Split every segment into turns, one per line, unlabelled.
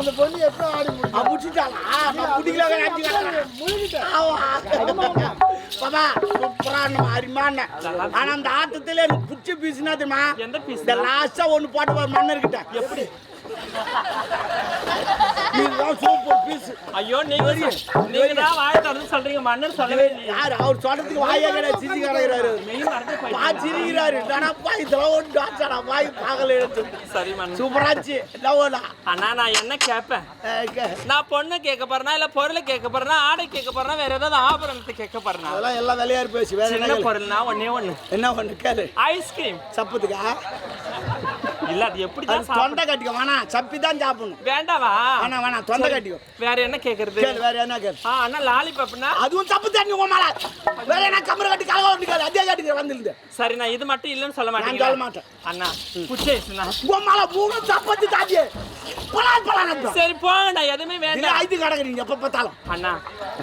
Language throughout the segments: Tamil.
அந்த பொண்ணு எப்போ ஆடி முடியும்
முடிச்சுட்டாளா காட்டி பாபா சூப்பரான அருமையான. ஆனா அந்த ஆட்டத்துல எனக்கு பிடிச்ச பீஸ்னா தெரியுமா? இந்த லாஸ்டா ஒண்ணு போட்டு பாரு மன்னர்கிட்ட. எப்படி? சூப்பர்
ஐயோ நீங்க நீங்க தான் வாய் திறந்து சொல்றீங்க மன்னர் சொல்லவே
யார் அவர் சொல்றதுக்கு வாயே கிடையாது சிசி கிடைக்கிறாரு
மெய் மறந்து போய்
பா சிரிக்கிறாரு. தானப்பா இதெல்லாம் ஒன்று டாக்டரா பாய் பார்க்கல எடுத்து.
சரி மன்னர்
சூப்பராச்சு லவ்லா
அண்ணா நான் என்ன கேட்பேன்? நான் பொண்ணு கேட்க போறேனா இல்ல பொருளை கேட்க போறேனா ஆடை கேட்க போறேனா வேற ஏதாவது ஆபரணத்தை கேட்க போறேனா?
அதெல்லாம் எல்லாம் விளையாடு பேசி. வேற என்ன?
பொருள்னா ஒண்ணே ஒண்ணு.
என்ன கேளு.
ஐஸ்கிரீம்.
சப்புதுக்கா
இல்ல அது எப்படி தான்
தொண்டை கட்டிக்கோ வேணாம் சப்பி தான் சாப்பிடணும்.
வேண்டாவா?
வேணாம் வேணாம் தொண்டை கட்டிக்கோ
வேற என்ன கேக்குறது?
கேளு வேற என்ன கேளு.
ஆ அண்ணா லாலிபப்னா?
அதுவும் தப்பு தண்ணி உமால வேற என்ன கம்பரை கட்டி கலக வந்துக்காது அதே கட்டிக்கிற வந்துருந்து.
சரி நான் இது மட்டும் இல்லைன்னு சொல்ல
நான்
மாட்டேங்க
சொல்ல மாட்டேன்.
அண்ணா புச்சேஸ்ண்ணா
உமால மூணு தப்பத்து தாண்டி பலான் பலான்
சரி போங்கண்ணா எதுவுமே வேண்டாம்.
ஐந்து கிடக்குறீங்க எப்ப பார்த்தாலும்.
அண்ணா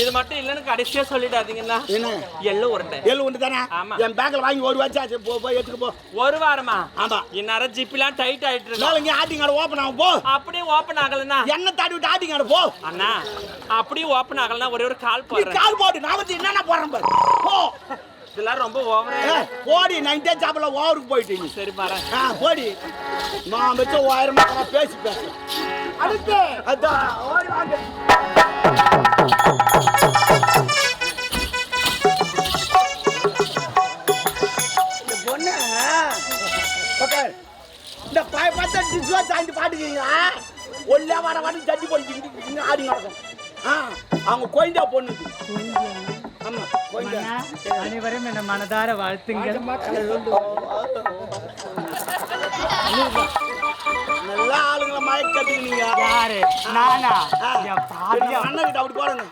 இது மட்டும் இல்லைன்னு கடைசியா சொல்லிடாதீங்கண்ணா.
என்ன?
எள்ளு உருண்டை.
ஏழு ஒன்று தானே?
ஆமா.
என் பேங்க்ல வாங்கி ஒரு வச்சாச்சு போ போய் எடுத்துட்டு போ.
ஒரு வாரமா?
ஆமா.
இந்நேரம் ஜிப்லாம் டைட் ஆயிட்டு இருக்கு.
நாளைக்கு ஆட்டிங் கடை ஓப்பன் ஆகும் போ.
அப்படியே ஓப்பன் ஆகலண்ணா.
என்ன தாண்டி விட்டு ஆட்டிங் கடை போ.
அண்ணா அப்படியே ஓப்பன் ஆகலனா ஒரே ஒரு கால் போடுறேன்.
கால் போட்டு நான் வந்து என்னென்ன போடுறேன் பாரு. போ.
இதெல்லாம் ரொம்ப ஓவரா
போடி நைன்டே சாப்பிடல ஓவருக்கு போயிட்டு நீ.
சரி பாரு
ஆ போடி. நான் வச்ச ஓயிரமா பேசி பேச அடுத்து அதான் ஓடி வாங்க. பாய் பார்த்தா டிஸ்வா சாய்ந்து பாட்டுக்கிறீங்களா ஒல்ல வட வட தட்டி போட்டு ஆடி நடக்கும் ஆ அவங்க கோயந்தா பொண்ணு ஆமா கோயந்தா
அனைவரும் என மனதார வாழ்த்துங்கள்.
நல்ல ஆளுங்களை மயக்க கட்டுக்கிறீங்க
யாரு? நானா? என் பார்வையா
அண்ணன் அப்படி போடுங்க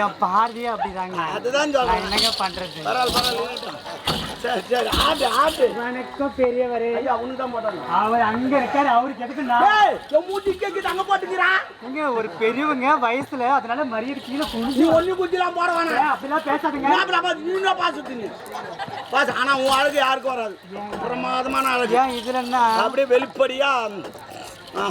என் பார்வையா அப்படிதாங்க.
அதுதான்
என்னங்க பண்றது?
பரவாயில்ல பரவாயில்ல சரி சரி ஆட்டு ஆட்டு
வணக்கம் பெரியவரே.
ஐயா தான் போட்டாங்க
அவர் அங்க இருக்காரு அவருக்கு எதுக்கு நான்
என் மூட்டி கேக்குது அங்க போட்டுக்கிறான்
ஒரு பெரியவங்க வயசுல அதனால மரியாதை கீழே
நீ
குனிஞ்சு
ஒண்ணு குத்திலாம் போட வேணாம்.
அப்படிலாம் பேசாதீங்க.
மாப்பிள பாத்து நீ தான் பாசத்து நீ. பாச ஆனா உன் அழகு யாருக்கும் வராது. பிரமாதமான அழகு.
இதுல என்ன
அப்படியே வெளிப்படியா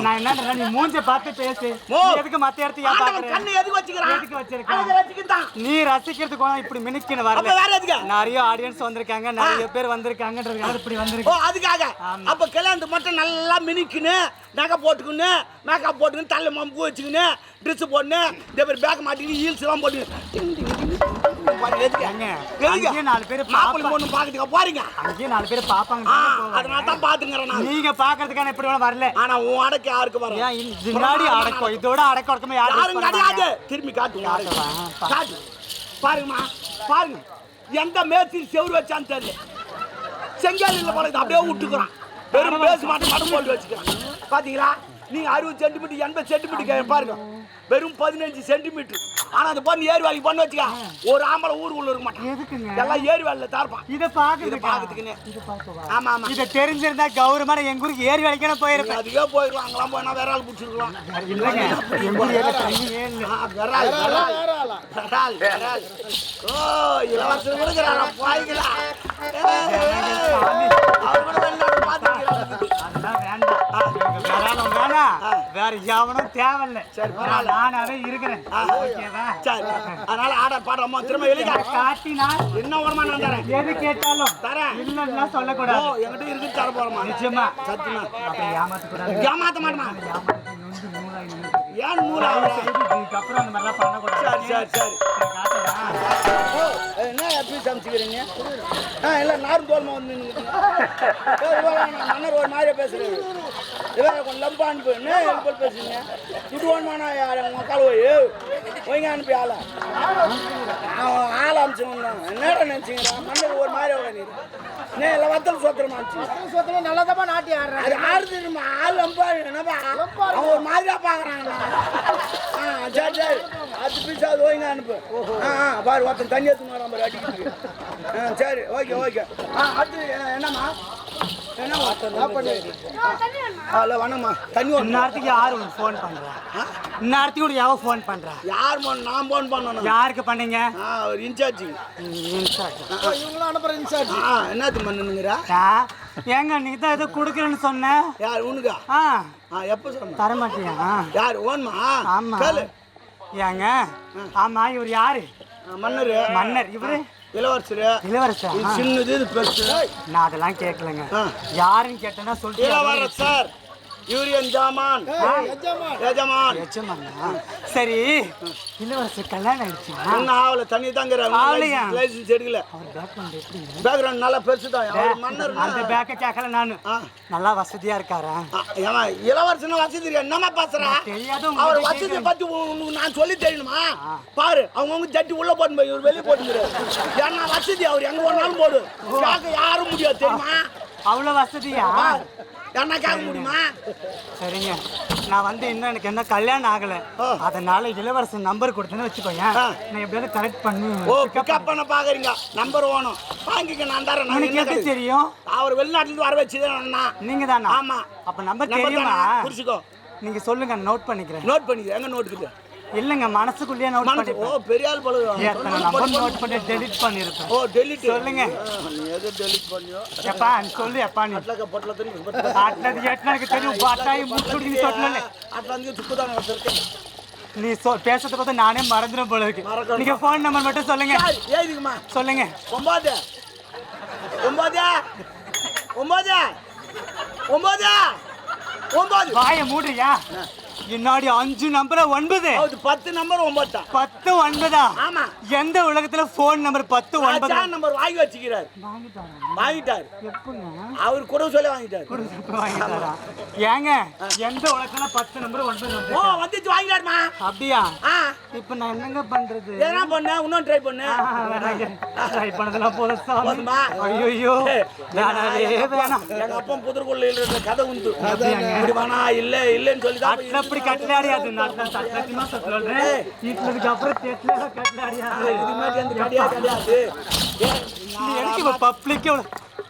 நான் என்ன நீ மூஞ்ச பார்த்து பேசு. எதுக்கு மத்த இடத்துக்கு ஏன் பாக்குற
கண்ணு எதுக்கு வச்சுக்கிறான்?
எதுக்கு
வச்சுக்கிட்டான்?
நீ ரசிக்கிறதுக்கு வேணா இப்படி மினுக்கின்னு
அப்ப
வரல
வேற எதுக்கு?
நிறைய ஆடியன்ஸ் வந்திருக்காங்க நிறைய பேர் வந்திருக்காங்கன்றதுக்காக இப்படி
ஓ
வந்திருக்கு
அதுக்காக. அப்ப கல்யாணத்துக்கு மட்டும் நல்லா மினிக்குன்னு நகை போட்டுக்கின்னு மேக்கப் போட்டுக்கின்னு தலை மம்பு வச்சுக்கின்னு ட்ரெஸ் போட்டுன்னு இதே மாதிரி பேக் மாட்டிக்கின்னு ஹீல்ஸ் எல்லாம் எதுக்கு? எதுக்கு?
அங்கேயே நாலு பேர்
மாப்பிள்ளை பொண்ணு பாக்கிறதுக்கு போறீங்க?
அங்கேயே நாலு பேர் போவாங்க.
அதனால தான் பாத்துங்கிறேன் நான்.
நீங்க பாக்குறதுக்கான இப்படி வேணா வரல.
ஆனா உன் அடக்கு யாருக்கு வரும்?
முன்னாடி அடக்கம் இதோட அடக்கம் அடக்கமா யாரும்
கிடையாது. திரும்பி காட்டு அடக்கு. காட்டு. பாருங்கம்மா பாருங்க. எந்த மேஸ்திரி செவுரு வச்சான்னு தெரியல. செங்கல் இல்ல போல இது அப்படியே விட்டுக்கிறான். வெறும் பேஸ் மாட்டம் மட்டும் போட்டு வச்சுக்கிறான். பாத்தீங்களா? நீங்க அறுபது சென்டிமீட்டர் எண்பது சென்டிமீட்டர் பாருங்க. வெறும் பதினஞ்சு சென்டிமீட்டர் ஆனா அந்த பொண்ணு ஏரி வேலைக்கு பண்ண வச்சுக்க ஒரு ஆம்பளை ஊருக்குள்ள இருக்க மாட்டான்
எதுக்குங்க
எல்லாம் ஏரி வேலையில தார்ப்பான்
இத
பாக்கிறதுக்குன்னு
இத
ஆமா ஆமா
இத தெரிஞ்சிருந்தா கௌரவமான எங்க ஊருக்கு ஏறி வரைக்கும் போயிருப்பேன்
அதுக்கே போயிருக்கலாம் அங்கெல்லாம் போனா வேற ஆள் பிடிச்சிருக்கலாம்
இல்லங்க எங்க ஊர் ஏறி தண்ணியே இல்ல
ஆ, விரால், விரால். விரால், விரால். ஓ, இளவரசர் அவர் கூட
வேற எவனும் தேவையில்ல.
சரி, பரவாயில்ல.
நானாவே இருக்கிறேன். ஓகேவா?
சரி, அதனால ஆட பாடுறோமா திரும்ப எழுதிக்க
காட்டினா
என்ன உரமா நான் தரேன்.
எது கேட்டாலும்
தரேன்.
இல்லன்னா
ஓ
சொல்லக்கூடாது
என்கிட்ட இருக்கு தர போறோமா
நிச்சயமா.
சத்தியமா.
அப்படி ஏமாத்த கூடாது
ஏமாத்த மாட்டோமா. ஏன் ஆகுது?
இதுக்கப்புறம் அந்த மாதிரிலாம் பண்ணக்கூடாது.
சரி சரி சரி.
சரி, காட்டுறேன்.
ஓ, என்ன எப்படி சமைச்சுக்கிறீங்க? ஆ இல்லை நாரும் தோல்மா வந்து மன்னர் ஒரு மாதிரியா பேசுறேன் இவன் கொஞ்சம் லம்பா அனுப்பு என்ன பேசுறீங்க துட்டு வேணுமாண்ணா யார்? உங்கள் கால் போய் ஒய்ங்க அனுப்பி ஆளை. அவன் ஆள் அனுப்பிச்சு என்னடா நினச்சிங்களா மன்னர் ஒரு மாதிரி எவ்வளோ நீர் என்ன வத்தல் சோத்திரமா இருந்துச்சு?
சொத்துல நல்லதமா நாட்டி ஆடுறேன்
அது ஆடுது ஆள் லம்பா என்னப்பா? அவன் ஒரு மாதிரியா பார்க்குறாங்கண்ணா ஆ சரி சரி. பத்து பீஸ் அது அனுப்பு. ஆ ஆ பாரு ஒருத்தன் தண்ணி எடுத்து வரான் பாரு ஆ சரி ஓகே ஓகே. ஆ என்ன- என்னம்மா? ஹலோ வணக்கம்மா தண்ணி ஒன்று
இந்நேரத்துக்கு யார் உனக்கு ஃபோன் பண்றா? இந்நேரத்துக்கு உனக்கு எவன் ஃபோன் பண்றா?
யார் நான் ஃபோன் பண்ணணும்
யாருக்கு பண்ணீங்க?
ஒரு இன்சார்ஜ்.
இன்சார்ஜ்.
இவங்களும் அனுப்புற இன்சார்ஜ்.
ஆ என்னது பண்ணுங்கிறா
ஏங்க நீ தான் ஏதோ கொடுக்குறேன்னு சொன்ன.
யார் உனக்கா?
ஆ.
எப்போ சொன்ன?
தர மாட்டியா?
யார் ஓன்மா?
ஆமா.
கேளு.
ஏங்க ஆமா இவர் யாரு?
மன்னர்.
மன்னர் இவரு?
இளவரசர்.
இளவரசர்
சின்னது இது பெருசு.
நான் அதெல்லாம் கேட்கலங்க. யாருன்னு கேட்டேன்னா சொல்லிட்டு
இளவரசர் யூரியன் ஜாமான். எஜமான்.
எஜமானா? சரி. இளவரசர் கல்யாணம் ஆயிடுச்சா.
என்ன ஆவல தண்ணி
ஆவலையா?
லைசன்ஸ் எடுக்கல.
அவர் பேக்ரவுண்ட் எப்படிங்க
பேக்ரவுண்ட் நல்லா பெருசு தான் அவர் மன்னர்
அந்த பேக்கை கேட்கல நானு. நல்லா வசதியா இருக்காரா?
ஏமா இளவரசன் வசதி இருக்கு. என்னம்மா பேசுற?
தெரியாத
அவர்
உங்களுக்கு
வசதி பத்தி உ- உனக்கு நான் சொல்லி தெரியணுமா பாரு அவங்க ஜட்டி உள்ள போட்டு போய் இவர் வெளியே போட்டுங்கிறாரு ஏன்னா வசதி அவர். எங்க வேணாலும் போடு. யாரும் முடியாது தெரியுமா?
அவ்வளவு வசதியா.
என்ன கேட்க முடியுமா?
சரிங்க. நான் வந்து இன்னும் எனக்கு என்ன கல்யாணம் ஆகல. அதனால இளவரசன் நம்பர் கொடுத்தேன்னு வச்சுக்கோங்க. நான் எப்படியாவது கரெக்ட் பண்ணி
ஓ பிக்கப் பண்ண பாக்குறீங்க. நம்பர் வேணும். வாங்கிக்க நான் தரேன். என்ன
எப்படி? தெரியும்?
அவர் வெளிநாட்டுல இருந்து வர வச்சுதான்
நீங்க தானா?
ஆமா.
அப்ப நம்பர் தெரியுமா?
குறிச்சுக்கோ
நீங்க சொல்லுங்க நோட் பண்ணிக்கிறேன்.
நோட் பண்ணிக்க எங்க நோட் இருக்குது
இல்லங்க மனசுக்குள்ளேயே நோட்
பண்ணி ஓ பெரிய ஆள் பழகுவாங்க
எத்தனை நம்பர் நோட் பண்ணி டெலிட் பண்ணிருக்கேன்
ஓ டெலிட்
சொல்லுங்க.
நீ எது டெலீட் பண்ணியோ?
எப்பா சொல்லு எப்பா நீ
அட்லக பொட்ல
தெரியும் அட்லது ஏட்டனக்கு தெரியும் பாட்டாய் முச்சுடி நீ
சொல்லல அட்லந்து துக்குதான் வச்சிருக்கேன்
நீ சொ பேசுறத பார்த்து நானே மறந்துடும் போல இருக்கு. நீங்க ஃபோன் நம்பர் மட்டும் சொல்லுங்க.
ஏதுக்குமா
சொல்லுங்க.
ஒன்பது ஒன்பது ஒன்பது ஒன்பது ஒன்பது
வாயை மூடுறியா? என்னாடி அஞ்சு நம்பர் ஒன்பது.
அது பத்து நம்பர் ஒன்பது
பத்து ஒன்பதா?
ஆமா.
எந்த உலகத்துல போன் நம்பர் பத்து ஒன்பது?
நம்பர் வாங்கி வச்சுக்கிறார். வாங்கிட்டார்? அவர் கூட சொல்ல வாங்கிட்டார்.
ஏங்க எந்த உலகத்துல பத்து நம்பர் ஒன்பது
ஓ வந்துச்சு வாங்கிட்டாருமா.
அப்படியா? இப்ப நான் என்னங்க பண்றது?
எதனா பண்ண இன்னும் ட்ரை பண்ணு.
ட்ரை பண்ணதெல்லாம் போதும் சாமி.
போதுமா?
ஐயோ வேணாவே வேணாம்
எங்க அப்பா புதர்கொள்ள எழுதுற கதை உண்டு? இப்படி வேணா இல்ல இல்லன்னு சொல்லி தான்
அப்படி கட்டலாடியாது நான் சத்தியமா சொல்றேன். வீட்டுக்கு அப்புறம் தெட்ல கட்டலாடியாது
இது மாதிரி அந்த கிடையாது. கிடையாது
எனக்கு பப்ளிக்கே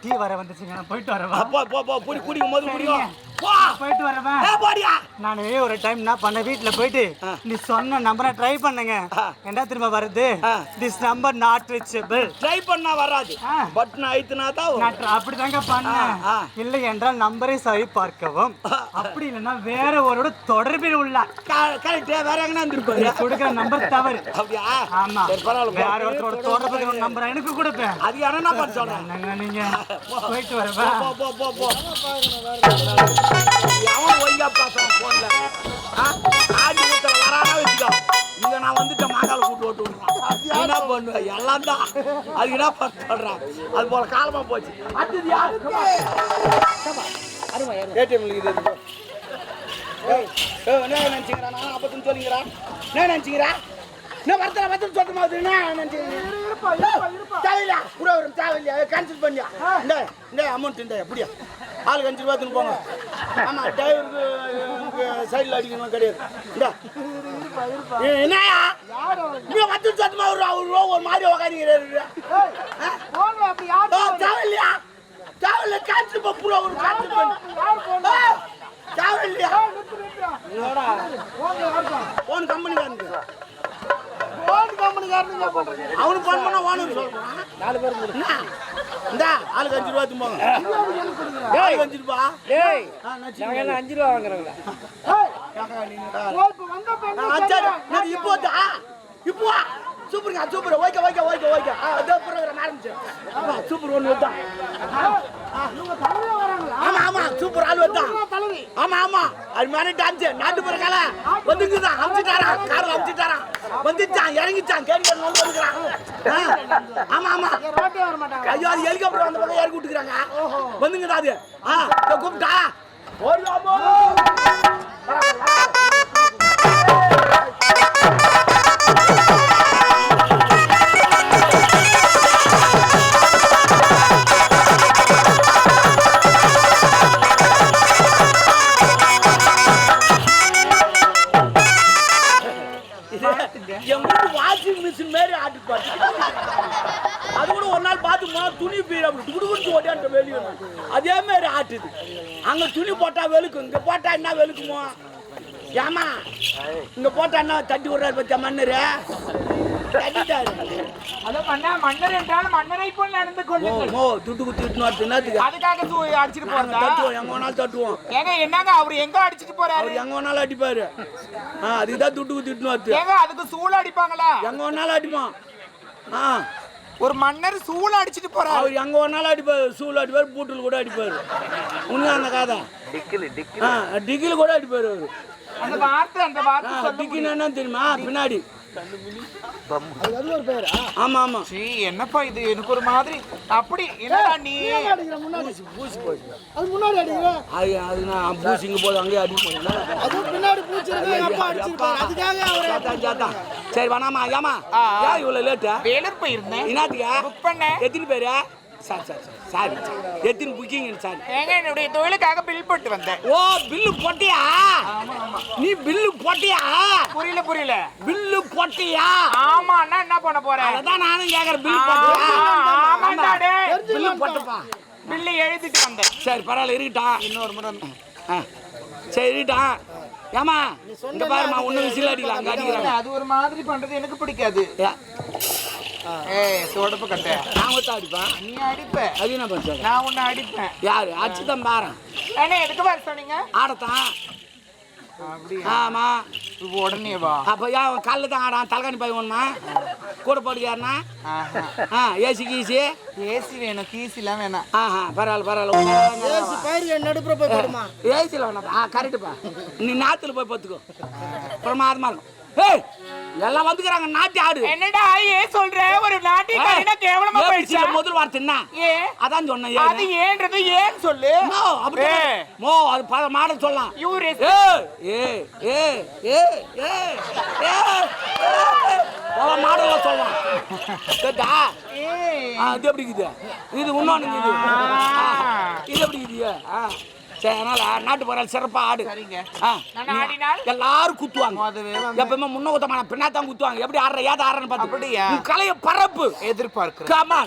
டீ வர வந்துச்சுங்க நான் போயிட்டு வரவா?
அப்பா போ போ புடி குடிக்கும் போது குடிக்கும்
போயிட்டு
போடியா?
நான் ஒரு டைம் என்ன பண்ண வீட்ல போயிட்டு நீ சொன்ன நம்பரை ட்ரை பண்ணுங்க. என்ன திரும்ப வருது. This number not reachable
try பண்ணா வராது. பட்டன் அழுத்தினா தான்.
நான் பண்ணேன். இல்லை என்றால் நம்பரை சரி பார்க்கவும். அப்படி இல்லைன்னா வேற ஒருவரோட தொடர்பில் உள்ள
கரெக்ட் வேற எங்கனா இருந்திருப்பாரு?
கொடுக்குற நம்பர் தவறு.
அப்படியா?
ஆமா.
பரவாயில்ல
வேற. ஒருத்தரோட தொடர்புக்கு ஒரு நம்பர் எனக்கு கொடுப்பேன்.
அது என்ன பண்ண சொல்றேன்
நீங்க? போயிட்டு வரவா?
போ போ போ போ. எவன் ஒழுங்கா பேசுறான் போன்ல ஆடி ஊத்தல வரானா வச்சுக்கோ இங்க நான் வந்துட்டேன் மாங்கால கூட்டு ஓட்டு விடுறான் என்ன பண்ணுவேன் எல்லாம் தான் அது என்ன பண்ண சொல்றான் அது போல காலமா போச்சு அடுத்தது யாரு ஏடிஎம் இது ஏய், ஏய், என்ன நினைச்சுக்கிறா நான் அப்பத்துன்னு சொல்லிக்கிறா என்ன நினைச்சுக்கிறா என்ன வரத்துல வரத்துல சொல்ற மாதிரி என்ன நினைச்சுக்கிறேன் தேவையில்லையா கூட ஒரு தேவையில்லையா கேன்சல் பண்ணியா இந்த இந்த அமௌண்ட் இந்த எப்படியா ஆளுக்கு அஞ்சு ரூபா போங்க. ஆமா டிரைவருக்கு சைடில் அடிக்கணும் கிடையாது. நீ வந்து சத்தமா ஒரு ஒரு ரூபா ஒரு மாதிரி உக்காந்துக்கிறாரு தேவையில்லையா? தேவையில்ல பண்ண பூரா ஒரு கேன்சல் பண்ணு ஏய், தேவையில்லையா போன் கம்பெனிக்காரனுக்கு அவனுக்கு போன் பண்ணா ஓனர் சொல்றான். நாலு பேர் என்ன? இந்த ஆளுக்கு அஞ்சு ரூபா போங்க. ஆளுக்கு அஞ்சு ரூபா.
டேய் நாங்க என்ன அஞ்சு ரூபா
நான் இப்போ வந்தா? இப்போ. சூப்பருங்க super. Okay okay okay okay ஆ, இதோ ப்ரோக்ராம் ஆரம்பிச்சு சூப்பர் ஒன்று வந்தான் ஆமா ஆமா சூப்பர் ஆள் வந்தான் ஆமா ஆமா. அது மாதிரி டான்ஸ் நாட்டுப்புற கலை. வந்துக்குதான் அமிச்சுட்டாரான் காரில் அமிச்சுட்டாரான் வந்துச்சான் இறங்கிச்சான் கேடி வந்து வந்துக்கிறான். ஆமா ஆமா. ஐயோ அது ஹெலிகாப்டர் அந்த பக்கம் இறக்கி விட்டுக்கிறாங்க வந்துங்கடா அது? ஆ கூப்பிட்டா? ஓடியாமோ போட்டா என்ன வெளுக்குமோ? ஏமா இங்க போட்டா என்ன தட்டி விடுறாரு பச்சா மன்னரு?
என்னங்க அவர் எங்க அடிச்சிட்டு போறாரு?
அவர் எங்க வேணாலும் அடிப்பாரு. ஆ அதுக்கு தான் துட்டு குத்து இட்டுன்னு வரது.
ஏங்க அதுக்கு சூளை அடிப்பாங்களா?
எங்க வேணாலும் அடிப்பான் ஆ.
ஒரு மன்னர் சூளை அடிச்சிட்டு போறாரு.
அவர் எங்க வேணாலும் அடிப்பாரு. சூள் அடிப்பாரு பூட்டில் கூட அடிப்பாரு. உண்மை அந்த காதை. டிக்கில் கூட அடிப்பாரு அவரு.
அந்த வார்த்தை அந்த வார்த்தை
டிக்கின்னு என்ன தெரியுமா? பின்னாடி.
அது ஒரு பேரா?
ஆமா ஆமா.
சீ, என்னப்பா இது? எனக்கு ஒரு மாதிரி அப்படி என்னடா நீ.
அடிக்கிற முன்னாடி. அது முன்னாடி அடிக்கிற?
அது அது நான் பூசிங்க போது அங்கேயே அடிப்போம்
அது பின்னாடி பூச்சி இருக்கு அப்பா அடிச்சிருப்பாரு. அதுக்காக அவரை
சாத்தான், சாத்தான். சரி வேணாமா ஏமா. ஏன் இவ்வளவு லேட்டா
வேலூர் போயிருந்தேன்.
என்னத்துக்கா?
புக் பண்ணேன்.
எத்தனை பேரு? Sorry sorry sorry. சாரி எத்தனை புக்கிங் சாரி?
ஏங்க என்னுடைய தொழிலுக்காக பில் போட்டு வந்தேன்.
ஓ பில்லு போட்டியா? நீ பில்லு போட்டியா?
புரியல புரியல.
பில்லு போட்டியா?
ஆமா அண்ணா என்ன பண்ண போறேன்
அதான் நானும் கேக்குறேன் பில்லு போட்டியா?
ஆமாண்டா டேய்.
பில்லு போட்டப்பா.
பில்லு எழுதிட்டு வந்தேன்.
சரி பரவாயில்ல இருக்கட்டும் இன்னொரு முறை. ஆ. சரி இருக்கட்டும் ஏமா இந்த பாருமா ஒன்றும் விசில் அடிக்கலாம்
அது ஒரு மாதிரி பண்றது எனக்கு பிடிக்காது. சோடப்பு கட்ட.
நான் ஒருத்தன் அடிப்பேன்.
நீ அடிப்ப.
அது என்ன பண்ணுறது
நான் உன்னை அடிப்பேன்.
யாரு? அச்சுதான் பாரு.
ஏன்னா எதுக்கு வர சொன்னீங்க?
ஆடத்தான். ஆமா.
இப்போ உடனே வா.
அப்போ ஏன் காலைல தான் ஆடான் தலைகாணி போய் ஒன்றுமா கூட போட்டுக்காருனா ஆ ஏசி கீசி?
ஏசி வேணும் கீசிலாம் வேணாம்.
ஆஹா பரவாயில்ல பரவாயில்ல.
ஏசி பயிர் நடுப்புற போய் போடுமா?
ஏசியில் வேணாம். ஆ கரெக்டுப்பா நீ நாத்துல போய் பார்த்துக்கோ பிரமாதமா இருக்கும். ஏய்! எல்லாம் வந்துக்கிறாங்க நாட்டி ஆடு.
என்னடா ஏன் சொல்ற? ஒரு நாட்டியக்காரனா கேவலமா
ஏன்
போயிடுச்சா?
முதல் வார்த்தை என்ன? அதான் சொன்னேன்
அது. ஏன்றது ஏன் சொல்லு.
மோ, அப்படி
ஏய்.
மோ அது பல மாட சொல்லலாம்.
இவரு
ஏய் ஏய் ஏய் ஏய் ஏய் ஏய் பல மாடல சொல்லலாம். கேட்டா? இது எப்படி இருக்குது? இது இன்னொன்று இது இது எப்படி இருக்குது? ஆ. சரி அதனால நாட்டு போறாள் சிறப்பா ஆடு.
சரிங்க.
ஆ? எல்லாரும் குத்துவாங்க. எப்பவுமே முன்ன குத்தமான பின்னா தான் குத்துவாங்க. எப்படி ஆடுற ஏத ஆடுறன்னு பார்த்து. கலைய பரப்பு.
எதிர்பார்க்கிறேன்.
கமான்